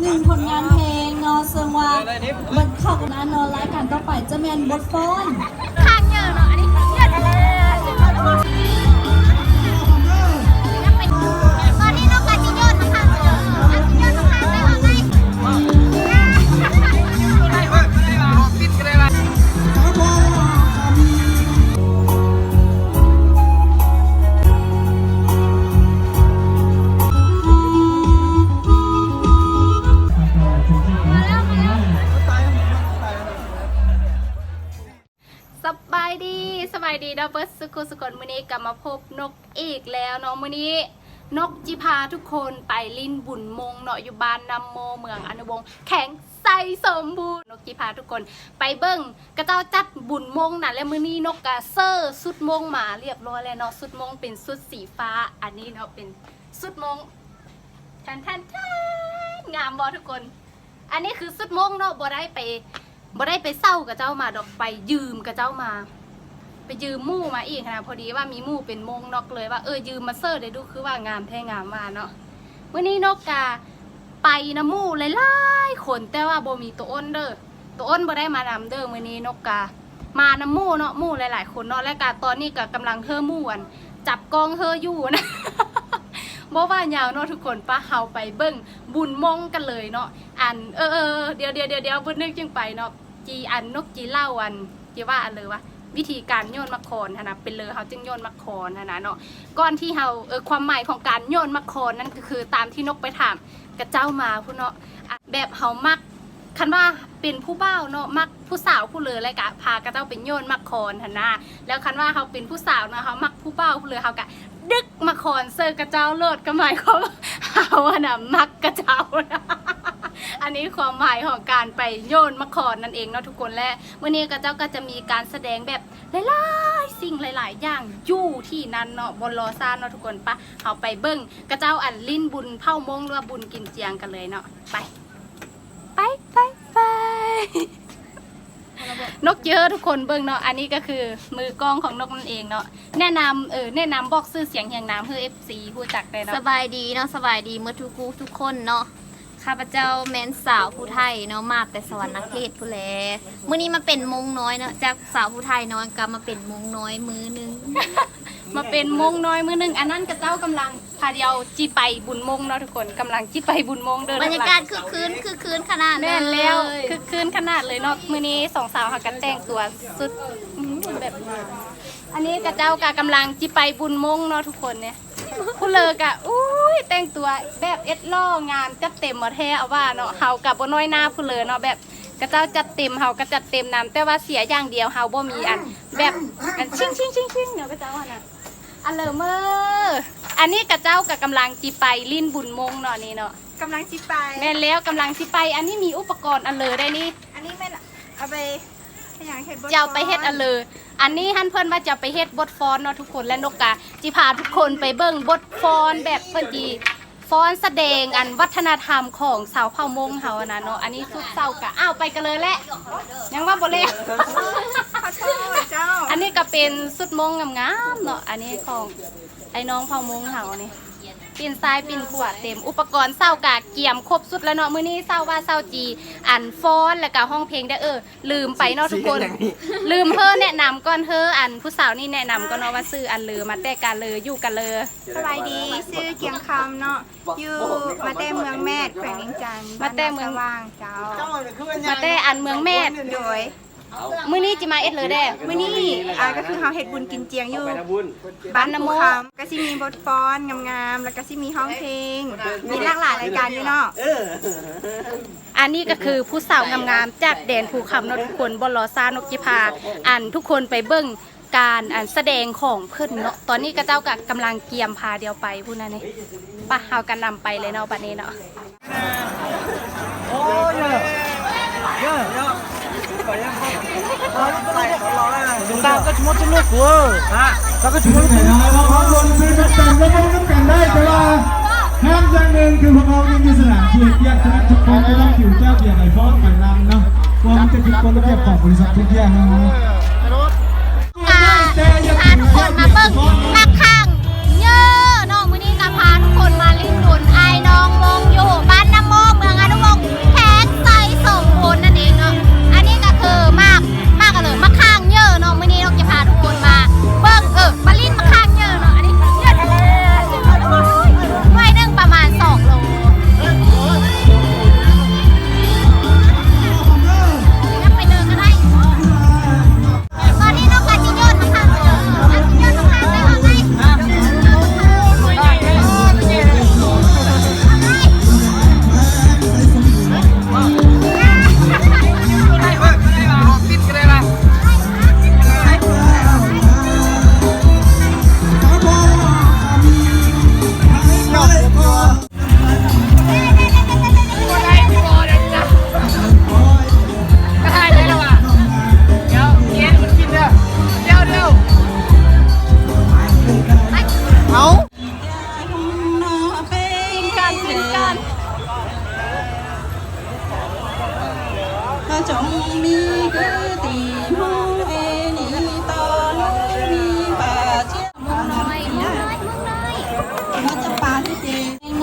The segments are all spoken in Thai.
หนึ่งผลงานเพลงนอเซงวาบนเข้ากันนะเนอรายการต่อไปจะแมนบทฟ้อน พบนกอีกแล้วเนาะมื้อนี้ นกจิพาทุกคนไปลินบุญมงเนาะอยู่บ้านนำโมเมืองอนุวงศ์แข็งใสสมบูรณ์นกจิพาทุกคนไปเบิ้งกระเจ้าจัดบุญมงน่ะและมื้อนี้นกกะเซอร์สุดมงมาเรียบร้อยแล้วเนาะสุดมงเป็นสุดสีฟ้า อันนี้เนาะเป็นสุดมงแทนแทนแทนงามบอทุกคน อันนี้คือสุดมงเนาะบ่ได้ไปบ่ได้ไปเศร้ากับเจ้ามาดอกไปยืมกับเจ้ามา ไปยืมมู่มาอีกนะพอดีว่ามีมู่เป็นมงนกเลยว่าเออยืมมาเซอร์ได้ดูคือว่างามแท้งามว่าเนาะวันนี้นกกาไปนะมู่หลายๆคนแต่ว่าโบมีตัวอ้นเด้อตัวอ้นบ่ได้มานำเด้อเมื้อนี้นกกามานะมู่เนาะหมู่หลาย ๆ คนเนาะและกาตอนนี้ก็กำลังเฮอมู่อันจับกองเฮออยู่นะบ่ว่ายาวเนาะทุกคนปะเฮาไปเบิ่งบุญมงกันเลยเนาะอันเออเออเดี๋ยวเดี๋ยวเดี๋ยวเดี๋ยวบิ่นึกจึงไปเนาะจีอันนกจีเล่าอันจีว่าอันเลยว่า วิธีการโยนมะคอนนะเป็นเลยเขาจึงโยนมะคอนนะเนาะก่อนที่เฮาเออความหมายของการโยนมะคอนนั่นก็คือตามที่นกไปถามกระเจ้ามาพุ่นเนาะแบบเฮามักคันว่าเป็นผู้เบ่าเนาะมักผู้สาวผู้เลยอะไรกะพากระเจ้าเป็นโยนมักคอนหันนะแล้วคันว่าเขาเป็นผู้สาวเนาะเขามักผู้เบ่าผู้เลยเขากะดึกมาคอนเซอร์กระเจ้าเลิศก็หมายความว่าเขาอะนะมักกระเจ้านะ อันนี้ความหมายของการไปโยนมาคอนนั่นเองเนาะทุกคนและวันนี้กระเจ้าก็จะมีการแสดงแบบหลายๆสิ่งหลาย ๆ อย่างอยู่ที่นั่นเนาะบนลอซ่านเนาะทุกคนปะเอาไปเบิ้งกระเจ้าอันลิ้นบุญเผ่ามงหรือว่าบุญกินเจียงกันเลยเนาะไปไปไปไปนกเยอะทุกคนเบิ่งเนาะอันนี้ก็คือมือกล้องของนกนั่นเองเนาะแนะนำเออแนะนำบอกซื้อเสียงเฮียงน้ำเพื่อ FC ผู้จักได้เนาะสบายดีเนาะสบายดีเมื่อทุกคู่ทุกคนเนาะ ข้าพเจ้าแมนสาวผู้ไทยเนาะมาแต่สวรรค์เทศผู้แลมื้อนี้มาเป็นมงน้อยเนาะจากสาวผู้ไทยน้อยกลับมาเป็นมงน้อยมือหนึง มาเป็นมงน้อยมือหนึงอันนั้นกระเจ้ากำลังพาเดียวจีไปบุญมงเนาะทุกคนกำลังจีไปบุญมงเดินบรรยากาศคือคืนคือคืนขนาดแน่นแล้วเยคือคืนขนาดเลยเนาะมื้อนี้สองสาวหากันแต่งตัวสุดอื้อหือแบบอันนี้กระเจ้ากะกำลังจีไปบุญมงเนาะทุกคนเนี่ยผู้เลิกอะอุ้ย แต่งตัวแบบเอ็ดล่องามจัดเต็มหมดแท้เอาว่าเนาะเฮากับบ่น้อยหน้าผู้เลอเนาะแบบกระเจ้าจัดเต็มเฮาก็จัดเต็มนํแต่ว่าเสียอย่างเดียวเฮาบ่มีอัน แบบอันชิงชิงชิงชิงเนาะกระเจ้าอะน่ะอันเลอเมอร์อันนี้กระเจ้ากับกำลังจีไปลิ้นบุญมงเนาะนี่เนาะกำลังจิไปแม่นแล้วกำลังสิไป อันนี้มีอุปกรณ์อันเลยได้นี่ อันนี้แม่นเอาไป จะเอาไปเฮ็ดอันเลยอันนี้ท่านเพิ่นว่าจะไปเฮ็ดบทฟ้อนเนาะทุกคนและนกกะจิพาทุกคนไปเบิ่งบทฟ้อนแบบเพิ่นจีฟ้อนแสดงอันวัฒนธรรมของสาวเผ่ามงเฮานะเนาะอันนี้สุดเศร้ากะอ้าวไปกันเลยแหละยังว่าบ่แล้วขอโทษเจ้าอันนี้ก็เป็นสุดมงงามๆเนาะอันนี้ของไอ้น้องเผ่ามงเฮานี่ ปีนซ้ายปีนขวาเต็มอุปกรณ์เศร้ากะเกี่ยมครบสุดแล้วเนาะมื้อนี้เศร้าว่าเศร้าจี อันฟ้อนแล้วก็ห้องเพลงได้อเออ ลืมไปเนาะทุกคน ลืมเพิ่นแนะนำก่อนเธออันผู้สาวนี่แนะนำก็เนาะว่าซื้ออันเลยมาแต่กันเลยอยู่กันเลยสบายดีชื่อเกียงคำเนาะอยู่มาแต่เมืองแม่แขวงเวียงจันทร์มาแต่เมืองบ้านนาสว่างเจ้ามาแต่อันเมืองแม่โดย มื้อนี้จิมาเอ็ดเลยแด้มื้อนี้อ่าก็คือเฮาเฮ็ดบุญกินเจียงอยู่บ้านนโมภูคำก็สิมีบทฟ้อนงามๆ แล้วก็สิมีห้องเพลง มีหลากหลายรายการอยู่เนาะ อันนี้ก็คือผู้สาวงามๆ จากแดนภูคำเนาะทุกคนบนลอซานกจิพาอันทุกคนไปเบิ่งการอันแสดงของเพิ่นเนาะ ตอนนี้ก็เจ้ากับกำลังเกียมพาเดียวไปพูดนั่นนี่ปะเฮากันนำไปเลยเนาะบัดนี้เนาะ ta có chúng nó lúc của ta có chúng nó แต่เราขอลงซื้อน้ำกันแล้วก็น้ำกันได้แต่ว่าห้ามอย่างหนึ่งคือพวกเรายังมีสนามเชียร์เกียรติทุกคนจะต้องถือเจ้าเกียรติไอฟอนไปนำเนาะเพรามันจะผิดกฎระเบียบของบริษัททุกอย่างนะครับพาพาทุกคนมาเบิ่งนักข้าง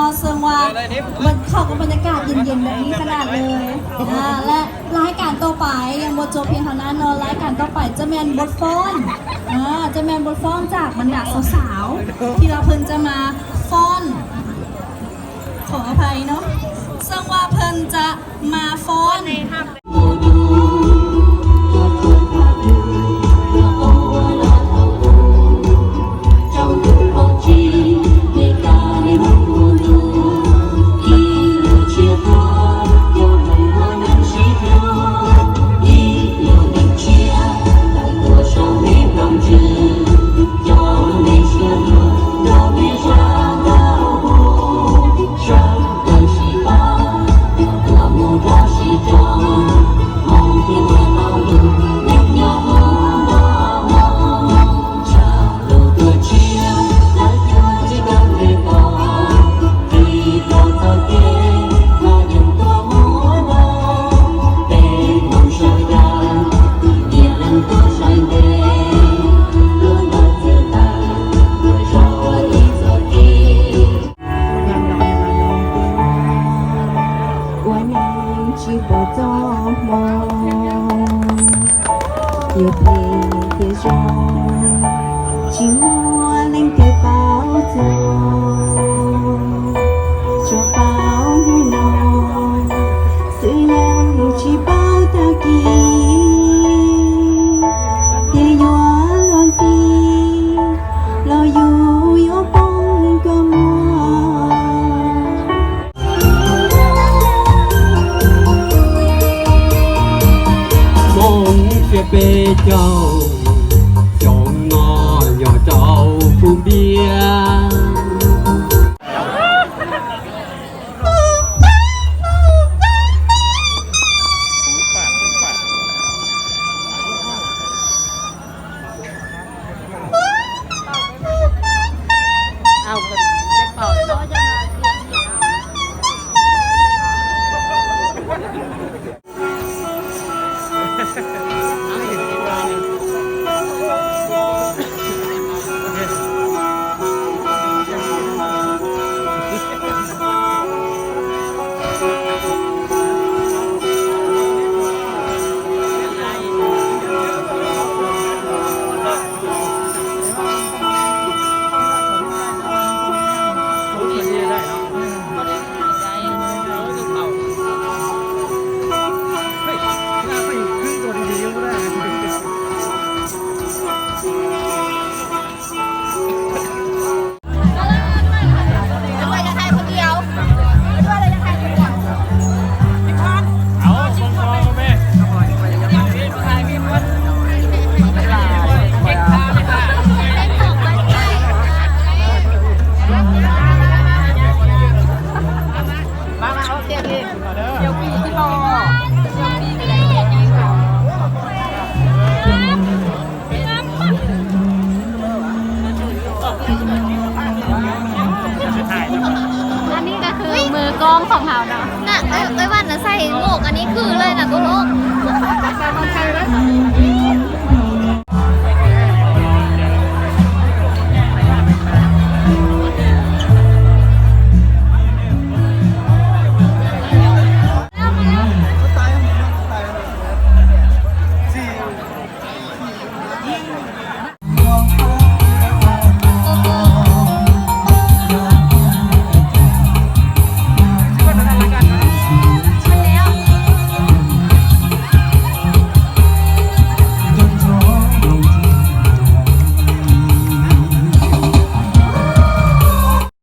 อเซิงว่ามันเข้ากับบรรยากาศเย็นๆแบบนี้ขนาดเลยอ่าและรายการต่อไปยังบทจเพียงเท่านั้นเนอะรายการต่อไปจะแมนบทฟ้อนอ่าจะแมนบทฟ้อนจากบรรดาสาวๆที่เราเพิ่งจะมาฟ้อน ขออภัยเนาะซึ่งว่าเพิ่นจะมาฟ้อน ชีพจรมองเที่ยวเพลงเที่ยวชีชิมัวเล่นเที่วเป่าจ